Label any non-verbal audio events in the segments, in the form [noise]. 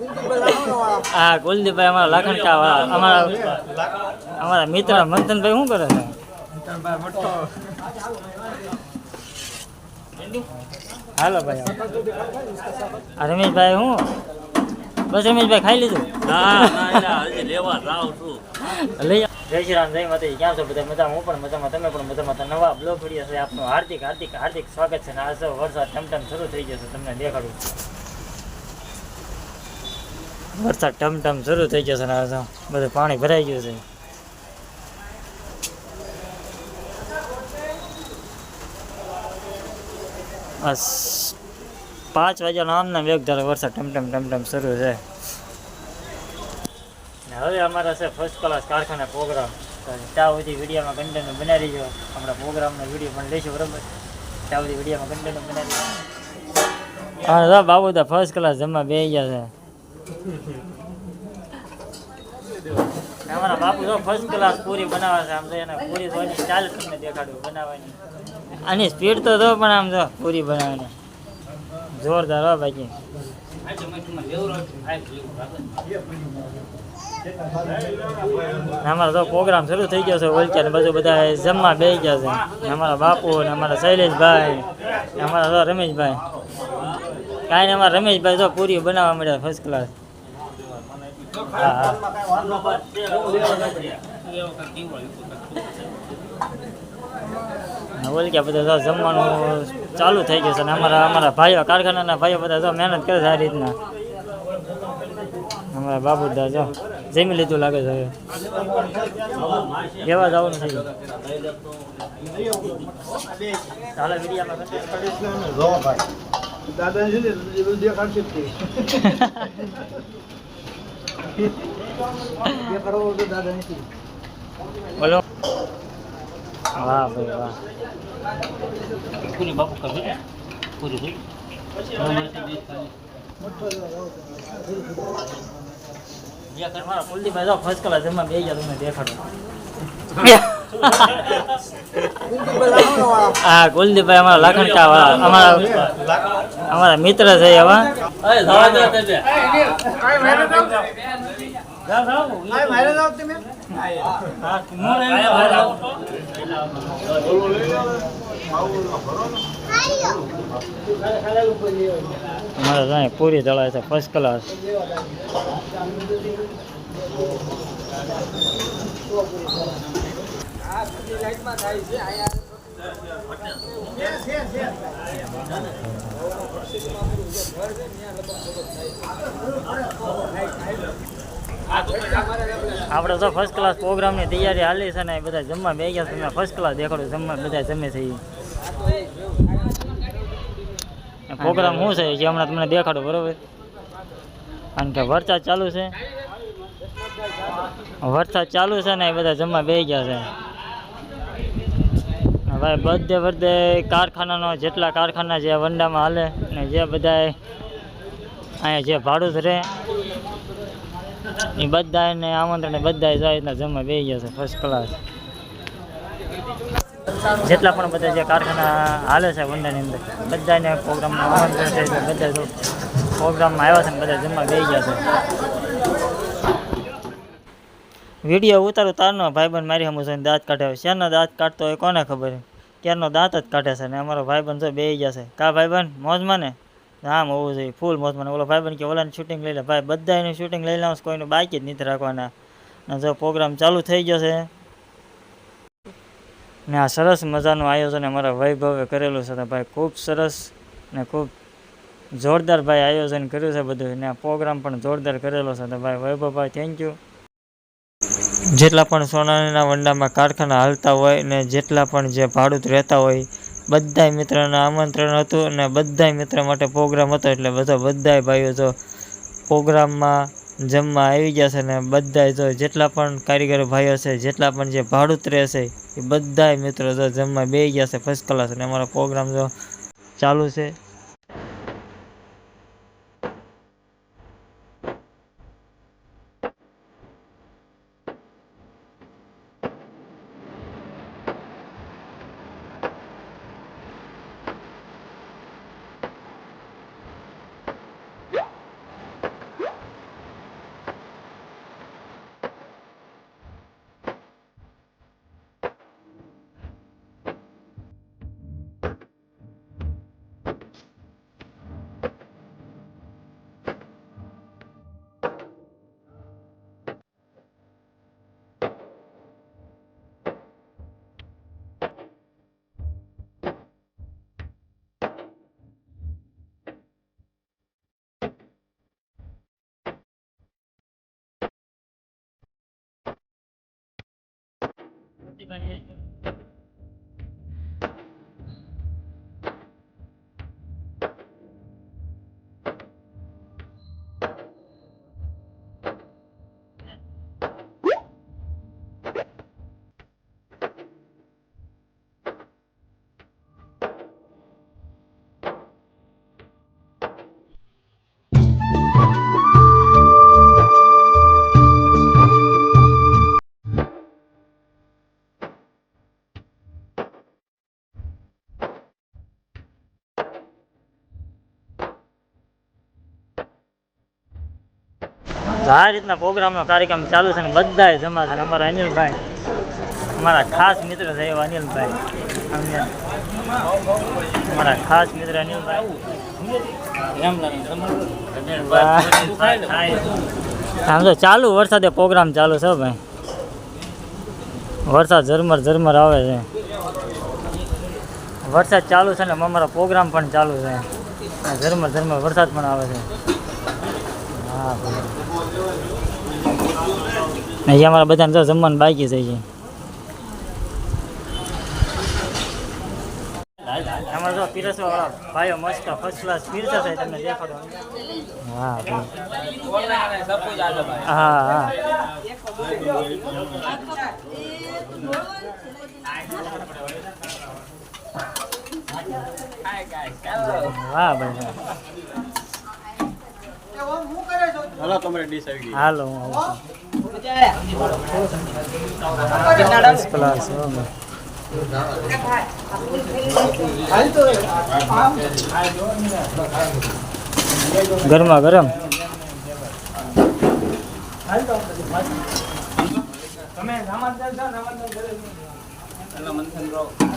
હા કુલદીપભાઈ અમારા લાખણકા વાળા. અમારા અમારા મિત્ર મંથનભાઈ શું કરે છે? હાલો ભાઈ. આ રમેશભાઈ હું બસ રમેશભાઈ ખાઈ લીધું? લઈ જય શ્રી રામ જય માતાજી. ક્યાં છો બધા? મજામાં? હું પણ મજામાં. તમે પણ મજામાં? તો નવા બ્લોગ વીડિયો છે આપનું. હાર્દિક હાર્દિક હાર્દિક સ્વાગત છે ને. આ વરસાદ ટમટમ શરૂ થઈ ગયો છે તમને દેખાડું વરસાદ ટમટમ શરૂ થઈ ગયો છે ને આ બધું પાણી ભરાઈ ગયું છે. બસ પાંચ વાગ્યાનો આમના વેગ ધારો વરસાદ ટમટમ ટમટમ શરૂ છે. હવે અમારા છે ફર્સ્ટ ક્લાસ કારખાના પ્રોગ્રામ ત્યાં સુધી વિડીયોમાં કન્ટેન્ટ બનાવી દો. હમણાં પ્રોગ્રામનો વીડિયો પણ લઈશું બરાબર. ત્યાં સુધી વિડીયોમાં કન્ટેન્ટ બનાવી હા બાબુ તો ફર્સ્ટ ક્લાસ જમવા બે ગયા છે. અમારા બાપુ તો ફર્સ્ટ ક્લાસ પૂરી બનાવે છે, આમ તો એને પૂરી એની ચાલ તમને દેખાડું, બનાવવાની. આની સ્પીડ તો જો, પણ આમ જો, પૂરી બનાવવાની. જોરદાર હો બાકી અમારો તો પ્રોગ્રામ શરૂ થઈ ગયો છે વલચા ને બધું બધા જમવા બે ગયા છે. અમારા બાપુ ને અમારા શૈલેષભાઈ અમારા તો રમેશભાઈ. કાંઈ ને અમારા રમેશભાઈ તો પૂરી બનાવવા મળ્યા ફર્સ્ટ ક્લાસ હા હા ને ઓલક્યા બધા જમવાનું ચાલુ થઈ ગયું છે ને અમારા અમારા ભાઈઓ કારખાનાના ભાઈઓ બધા તો મહેનત કરે છે આ રીતના. અમારા બાબુદા જો જમી લીધું લાગે છે હવે. કેવા જવાનું થઈ ગયું દાદા બોલો. વાહ ભાઈ વાહ. પૂરી બાપુ કરવી પૂરી ભાઈ ફર્સ્ટ ક્લાસ જમવા બે ગયા તમે દેખાડો [laughs] હા કુલદીપભાઈ અમારા લાખણકા વાળા અમારા અમારા મિત્ર છે એવા અમારે પૂરી તળાય છે ફર્સ્ટ ક્લાસ આપણે તો ફર્સ્ટ ક્લાસ પ્રોગ્રામની તૈયારી હાલી છે ને બધા જમવા બે ગયા તમે ફર્સ્ટ ક્લાસ દેખાડો જમવા બધા જમે છે પ્રોગ્રામ શું છે? જે હમણાં તમને દેખાડો, બરોબર? કારણ કે વરસાદ ચાલુ છે. વરસાદ ચાલુ છે ને એ બધા જમવા બે ગયા છે. હવે બધે બધે કારખાનાનો, જેટલા કારખાના જે વંડામાં હાલે. ને જે બધા અહીંયા જે ભાડું રહે, એ બધાને આમંત્રણ બધા જાય રીતના જમવા બે ગયા છે ફર્સ્ટ ક્લાસ જેટલા પણ બધા જે કારખાના હાલે છે વંડાની અંદર, બધાને પ્રોગ્રામમાં આમંત્રણ છે બધા પ્રોગ્રામમાં આવ્યા છે ને બધા જમવા બે ગયા છે. વીડિયો ઉતારું તારનો, ભાઈબંધ મારી જોઈને દાંત કાઢ્યો શેના દાંત કાઢતો હોય કોને ખબર? ક્યારનો દાંત જ કાઢે છે ને અમારો ભાઈબંધ જો બે ગયા છે. કા ભાઈબંધ? મોજમાં ને? આમ હોવું જોઈએ, ફૂલ મોજમાં ને. ઓલો ભાઈબંધ કે, ઓલાની શૂટિંગ લઈ લે. ભાઈ બધાની શૂટિંગ લઈ લઉં કોઈનું બાકી જ નથી રાખવાના. ને જો પ્રોગ્રામ ચાલુ થઈ ગયો છે. ને આ સરસ મજાનું આયોજન અમારા વૈભવે કરેલું છે તો ભાઈ, ખૂબ સરસ ને ખૂબ જોરદાર ભાઈ આયોજન કર્યું છે બધું. ને આ પ્રોગ્રામ પણ જોરદાર કરેલો છે તો ભાઈ, વૈભવભાઈ થેન્ક યુ જેટલા પણ સોનાના વંડામાં કારખાના હાલતા હોય ને જેટલા પણ જે ભાડૂત રહેતા હોય, બધાય મિત્રોને આમંત્રણ હતું અને બધાય મિત્ર માટે પ્રોગ્રામ હતો એટલે બધો બધાય ભાઈઓ જો પ્રોગ્રામમાં જમવા આવી ગયા છે ને બધાય જો જેટલા પણ કારીગર ભાઈઓ છે, જેટલા પણ જે ભાડૂત રહેશે એ બધાય મિત્રો જો જમવા બે ગયા છે ફર્સ્ટ ક્લાસ અને અમારો પ્રોગ્રામ જો ચાલુ છે. તો આ રીતના પ્રોગ્રામનો કાર્યક્રમ ચાલુ છે ને બધાય જમા છે અમારા અનિલભાઈ અમારા ખાસ મિત્ર છે એવા અનિલભાઈ. અમારા ખાસ મિત્ર અનિલભાઈ. ચાલુ વરસાદે પ્રોગ્રામ ચાલુ છે ભાઈ. વરસાદ ઝરમર ઝરમર આવે છે. વરસાદ ચાલુ છે ને અમારો પ્રોગ્રામ પણ ચાલુ છે. ઝરમર ઝરમર વરસાદ પણ આવે છે. હા અહીંયા અમારા બધાને તો જમવાનું બાકી થઈ છે આમાં જો પીરસવા વાળા ભાઈઓ મસ્ત ફર્સ્ટ ક્લાસ પીરસે છે તમને દેખાડો હા હા હા વાહ ભાઈ. હાલો હું આવું છું. ફર્સ્ટ ક્લાસ હો ભાઈ. ગરમા ગરમ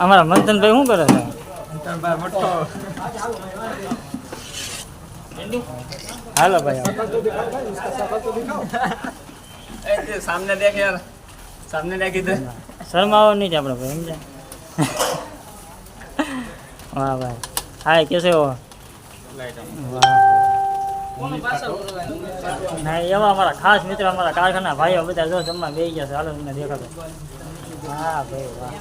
અમારા મંથનભાઈ શું કરે છે હાલો ભાઈ દેખ સામને દેખ યાર. સામને દેખ ઇધર શરમાવો નહીં આપણે ભાઈ, સમજ્યા? વાહ, ભાઈ. હાય, કેસે હો? ના, એવા અમારા ખાસ મિત્ર, અમારા કારખાના ભાઈઓ બધા જો જમવા બે ગયા છે. હાલો, તમને દેખાતો. હા ભાઈ, વાહ.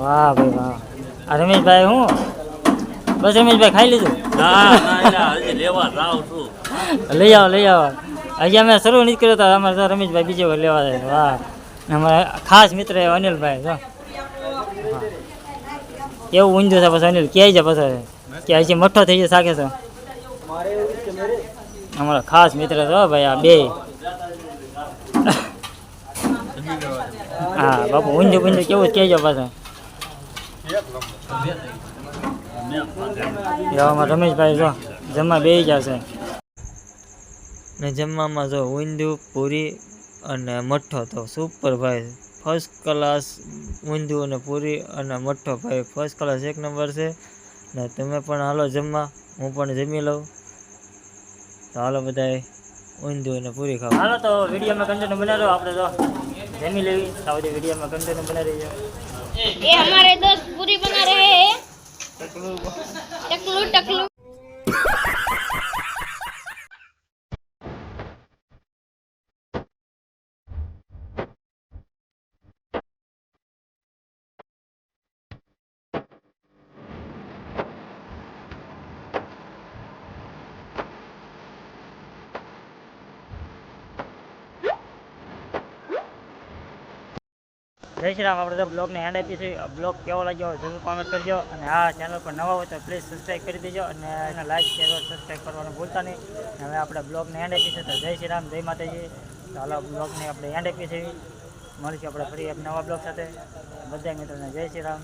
વાહ, ભાઈ, વાહ. રમેશભાઈ હું? બસ રમેશભાઈ ખાઈ લીધું? લઈ આવો લઈ આવો. હજી અમે શરૂ નથી કર્યો હતા અમારે તો રમેશભાઈ બીજે વાર લેવા જાય. વાહ. અમારા ખાસ મિત્ર એ અનિલભાઈ જો. કેવું ઊંધું છે પછી અનિલ ક્યાંય છે પછી? કે હજી મઠ્ઠો થઈ જાય સાકે તો. અમારા ખાસ મિત્ર છો ભાઈ આ બે. હા બાપુ ઊંધું ઊંધું કેવું કહેજો પાછું. એવામાં રમેશભાઈ જો જમવા બે જશે ને જમવામાં જો ઊંધું પૂરી અને મઠ્ઠો તો સુપર ભાઈ. ફર્સ્ટ ક્લાસ ઊંધું અને પૂરી અને મઠ્ઠો ભાઈ. ફર્સ્ટ ક્લાસ એક નંબર છે. ને તમે પણ હાલો જમવા. હું પણ જમી લઉં. તો હાલો બધાએ ઊંધું અને પૂરી ખાવ હાલો તો વિડીયોમાં કન્ટેન્ટ બનાવ્યો આપણે તો. જમી લેવી. સાવધી વિડીયોમાં કન્ટેન્ટ બનાવી ये हमारे दोस्त पूरी बना रहे हैं टकलू टकलू જય શ્રી રામ. આપણે તો બ્લોગને હેન્ડ આપી છે બ્લોગ કેવો લાગ્યો જરૂર કોમેન્ટ કરજો. અને આ ચેનલ પર નવા હોય તો પ્લીઝ સબસ્ક્રાઈબ કરી દેજો. અને એને લાઈક શેર સબસ્ક્રાઈબ કરવાનું ભૂલતા નહીં. હવે આપણે બ્લોગને હેન્ડ આપી છે તો જય શ્રી રામ. જય માતાજી. ચાલો બ્લોગને આપણે હેન્ડ આપી છે મળીશું આપણે ફરી એક નવા બ્લોગ સાથે. બધા મિત્રોને જય શ્રી રામ.